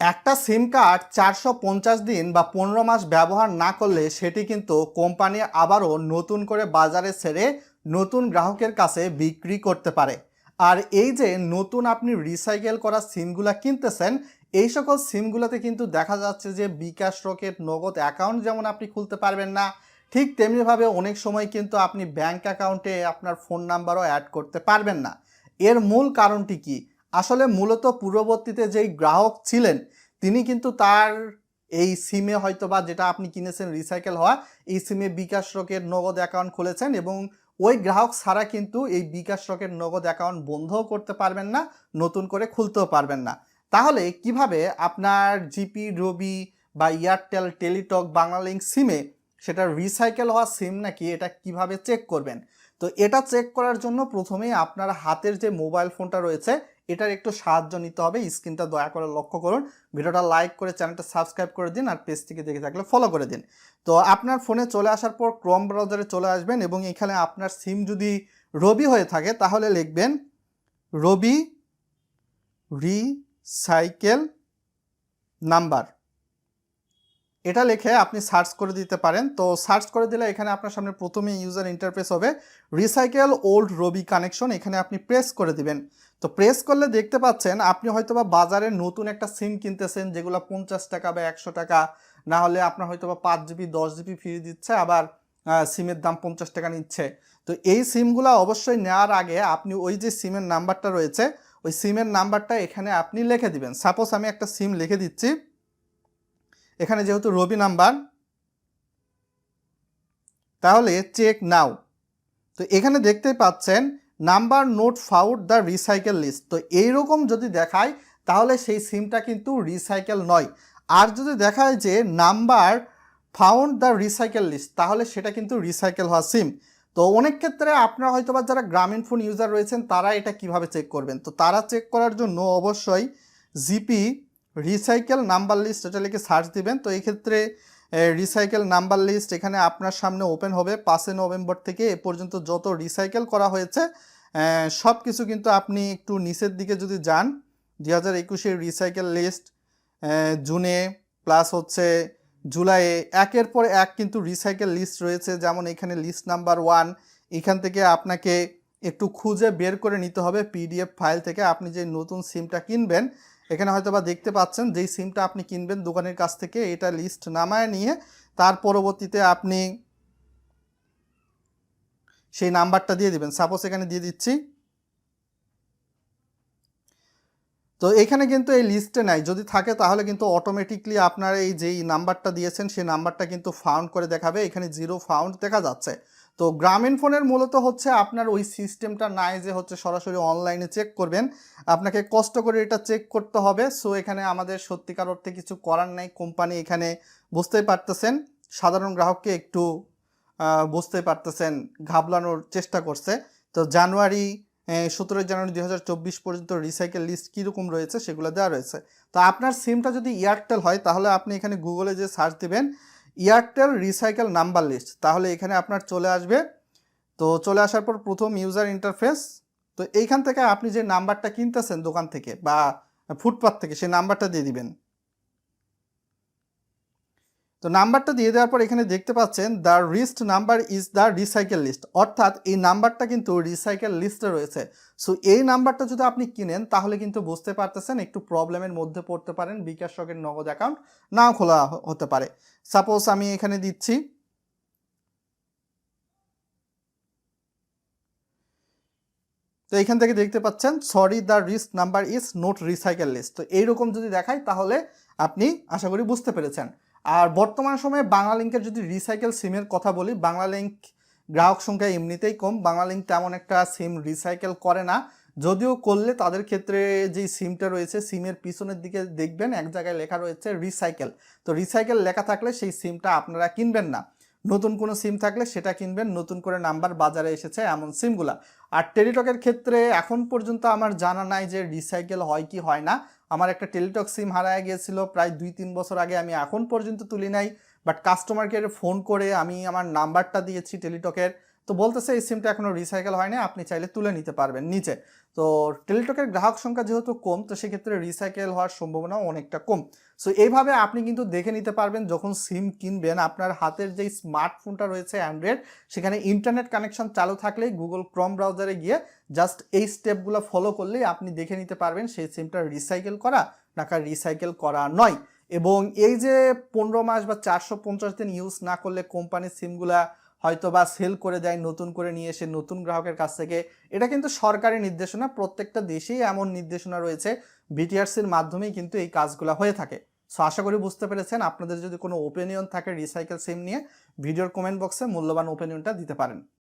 একটা সিম কার্ড চারশো পঞ্চাশ দিন বা পনেরো মাস ব্যবহার না করলে সেটি কিন্তু কোম্পানি আবারও নতুন করে বাজারে ছেড়ে নতুন গ্রাহকের কাছে বিক্রি করতে পারে। আর এই যে নতুন আপনি রিসাইকেল করা সিমগুলা কিনতেছেন, এই সকল সিমগুলোতে কিন্তু দেখা যাচ্ছে যে বিকাশ রকেট নগদ অ্যাকাউন্ট যেমন আপনি খুলতে পারবেন না, ঠিক তেমনিভাবে অনেক সময় কিন্তু আপনি ব্যাংক অ্যাকাউন্টে আপনার ফোন নাম্বারও অ্যাড করতে পারবেন না। এর মূল কারণটি কি? আসলে মূলত পূর্ববর্তীতে যেই গ্রাহক ছিলেন, তিনি কিন্তু তার এই সিমে হয়তো বা যেটা আপনি কিনেছেন রিসাইকেল হওয়া, এই সিমে বিকাশ রকের নগদ অ্যাকাউন্ট খুলেছেন এবং ওই গ্রাহক ছাড়া কিন্তু এই বিকাশ রকের নগদ অ্যাকাউন্ট বন্ধও করতে পারবেন না, নতুন করে খুলতেও পারবেন না। তাহলে কীভাবে আপনার জিপি রবি বা এয়ারটেল টেলিটক বাংলালিংক সিমে সেটা রিসাইকেল হওয়া সিম নাকি এটা কীভাবে চেক করবেন? তো এটা চেক করার জন্য প্রথমেই আপনার হাতের যে মোবাইল ফোনটা রয়েছে এটার একটু সাহায্য নিতে হবে, স্ক্রিনটা দয়া করে লক্ষ্য করুন। ভিডিওটা লাইক করে চ্যানেলটা সাবস্ক্রাইব করে দিন আর পেজটিকে দেখে থাকলে ফলো করে দিন। তো আপনার ফোনে চলে আসার পর ক্রম ব্রাউজারে চলে আসবেন এবং এখানে আপনার সিম যদি রবি হয়ে থাকে, তাহলে লিখবেন রবি রিসাইকেল নাম্বার এটা লিখে আপনি সার্চ করে দিতে পারেন। তো সার্চ করে দিলে এখানে আপনার সামনে প্রথমে ইউজার ইন্টারফেস হবে। রিসাইকেল ওল্ড রবি কানেকশন এখানে আপনি প্রেস করে দিবেন। তো প্রেস করলে দেখতে পাচ্ছেন আপনি হয়তোবা বাজারে নতুন একটা সিম কিনতেছেন, যেগুলো পঞ্চাশ টাকা বা একশো টাকা। না হলে আপনার হয়তোবা পাঁচ জিবি দশ জিবি ফ্রি দিচ্ছে, আবার সিমের দাম পঞ্চাশ টাকা নিচ্ছে। তো এই সিমগুলো অবশ্যই নেওয়ার আগে আপনি ওই যে সিমের নাম্বারটা রয়েছে, ওই সিমের নাম্বারটা এখানে আপনি লিখে দিবেন। সাপোজ আমি একটা সিম লিখে দিচ্ছি। এখানে যেহেতু রবি নাম্বার, তাহলে চেক নাও তো এখানে দেখতে পাচ্ছেন number not found the recycle list তো এইরকম যদি দেখায়, তাহলে সেই সিমটা কিন্তু রিসাইকেল নয়। আর যদি দেখায় যে number found the recycle list তাহলে সেটা কিন্তু রিসাইকেল হওয়া সিম তো অনেক ক্ষেত্রে আপনারা হয়তো বা যারা গ্রামীণ ফোন ইউজার রয়েছেন, তারা এটা কীভাবে চেক করবেন? তো তারা চেক করার জন্য অবশ্যই জিপি রিসাইকেল নাম্বার লিস্ট এটা লিখে সার্চ দিবেন। তো এই ক্ষেত্রে রিসাইকেল নাম্বার লিস্ট এখানে আপনার সামনে ওপেন হবে। পাঁচই নভেম্বর থেকে এ পর্যন্ত যত রিসাইকেল করা হয়েছে সব কিছু কিন্তু আপনি একটু নিচের দিকে যদি যান, দুই হাজার একুশের রিসাইকেল লিস্ট জুনে প্লাস হচ্ছে জুলাইয়ে একের পর এক কিন্তু রিসাইকেল লিস্ট রয়েছে। যেমন এখানে লিস্ট নাম্বার ওয়ান এখান থেকে আপনাকে একটু খুঁজে বের করে নিতে হবে। পিডিএফ ফাইল থেকে আপনি যে নতুন সিমটা কিনবেন এখানে হয়তো বা দেখতে পাচ্ছেন যেই সিমটা আপনি কিনবেন দোকানের কাছ থেকে, এটা লিস্ট নামায় নিয়ে তার পরবর্তীতে আপনি সেই নাম্বারটা দিয়ে দিবেন। সাপোজ এখানে দিয়ে দিচ্ছি। তো এখানে কিন্তু এই লিস্টে নাই। যদি থাকে তাহলে কিন্তু অটোমেটিকলি আপনার এই যেই নাম্বারটা দিয়েছেন, সেই নাম্বারটা কিন্তু ফাউন্ড করে দেখাবে। এখানে জিরো ফাউন্ড দেখা যাচ্ছে। তো গ্রামীণ ফোনের মূলত হচ্ছে আপনার ওই সিস্টেমটা নাই যে হচ্ছে সরাসরি অনলাইনে চেক করবেন। আপনাকে কষ্ট করে এটা চেক করতে হবে। সো, এখানে আমাদের সত্যিকার অর্থে কিছু করার নেই। কোম্পানি এখানে বুঝতেই পারতেছেন। সাধারণ গ্রাহককে একটু বুঝতেই পারতেছেন ঘাবলানোর চেষ্টা করছে। তো জানুয়ারি সতেরোই জানুয়ারি দুই হাজার চব্বিশ পর্যন্ত রিসাইকেল লিস্ট কীরকম রয়েছে সেগুলো দেওয়া রয়েছে। তো আপনার সিমটা যদি এয়ারটেল হয়, তাহলে আপনি এখানে গুগলে যে সার্চ দিবেন এয়ারটেল রিসাইকেল নাম্বার লিস্ট তাহলে এখানে আপনার চলে আসবে। তো চলে আসার পর প্রথম ইউজার ইন্টারফেস তো এইখান থেকে আপনি যে নাম্বারটা কিনতেছেন দোকান থেকে বা ফুটপাথ থেকে, সেই নাম্বারটা দিয়ে দিবেন। তো নাম্বারটা দিয়ে দেওয়ার পর এখানে দেখতে পাচ্ছেন the wrist number is the recycle list অর্থাৎ এই নাম্বারটা কিন্তু রিসাইকেল লিস্টে রয়েছে। সো এই নাম্বারটা যদি আপনি কিনেন, তাহলে কিন্তু বুঝতে পারতেছেন, একটু প্রবলেমের মধ্যে পড়তে পারেন, বিকাশ রকের নগদ অ্যাকাউন্ট নাও খোলা হতে পারে। সাপোজ আমি এখানে দিচ্ছি, তো এখান থেকে দেখতে পাচ্ছেন sorry the wrist number is not recycle list তো এইরকম যদি দেখায় তাহলে আপনি আশা করি বুঝতে পেরেছেন। আর বর্তমান সময়ে বাংলালিংকের যদি রিসাইকেল সিমের কথা বলি, বাংলালিংক গ্রাহক সংখ্যা এমনিতেই কম, বাংলালিংক তেমন একটা সিম রিসাইকেল করে না। যদিও করলে তাদের ক্ষেত্রে যেই সিমটা রয়েছে সিমের পিছনের দিকে দেখবেন এক জায়গায় লেখা রয়েছে রিসাইকেল তো রিসাইকেল লেখা থাকলে সেই সিমটা আপনারা কিনবেন না। নতুন কোনো সিম থাকলে সেটা কিনবেন, নতুন করে নাম্বার বাজারে এসেছে এমন সিমগুলা আর টেলিটকের ক্ষেত্রে এখন পর্যন্ত আমার জানা নাই যে রিসাইকেল হয় কি হয় না। আমার একটা টেলিটক সিম হারায় গিয়েছিল, প্রায় দুই তিন বছর আগে আমি এখন পর্যন্ত তুলি নাই বাট কাস্টমার কেয়ারে ফোন করে আমি আমার নাম্বারটা দিয়েছি টেলিটকের। তো বলতেছে, এই সিমটা এখনও রিসাইকেল হয়নি, আপনি চাইলে তুলে নিতে পারবেন নিচে। তো টেলিটকের গ্রাহক সংখ্যা যেহেতু কম, তো সেক্ষেত্রে রিসাইকেল হওয়ার সম্ভাবনা অনেকটা কম। সো এইভাবে আপনি কিন্তু দেখে নিতে পারবেন, যখন সিম কিনবেন, আপনার হাতের যেই স্মার্টফোনটা রয়েছে অ্যান্ড্রয়েড সেখানে ইন্টারনেট কানেকশন চালু থাকলেই গুগল ক্রম ব্রাউজারে গিয়ে জাস্ট এই স্টেপগুলো ফলো করলেই আপনি দেখে নিতে পারবেন, সেই সিমটা রিসাইকেল করা নাকি রিসাইকেল করা নয়। এবং এই যে পনেরো মাস বা চারশো পঞ্চাশ দিন ইউজ না করলে কোম্পানির সিমগুলা হয়তো বা সেল করে দেয়, নতুন করে নিয়ে এসে নতুন গ্রাহকের কাছ থেকে। এটা কিন্তু সরকারি নির্দেশনা, প্রত্যেকটা দেশেই এমন নির্দেশনা রয়েছে বিটিআরসির মাধ্যমেই কিন্তু এই কাজগুলো হয়ে থাকে। সো আশা করি বুঝতে পেরেছেন, আপনাদের যদি কোনো ওপিনিয়ন থাকে রিসাইকেল সিম নিয়ে ভিডিওর কমেন্ট বক্সে মূল্যবান ওপিনিয়নটা দিতে পারেন।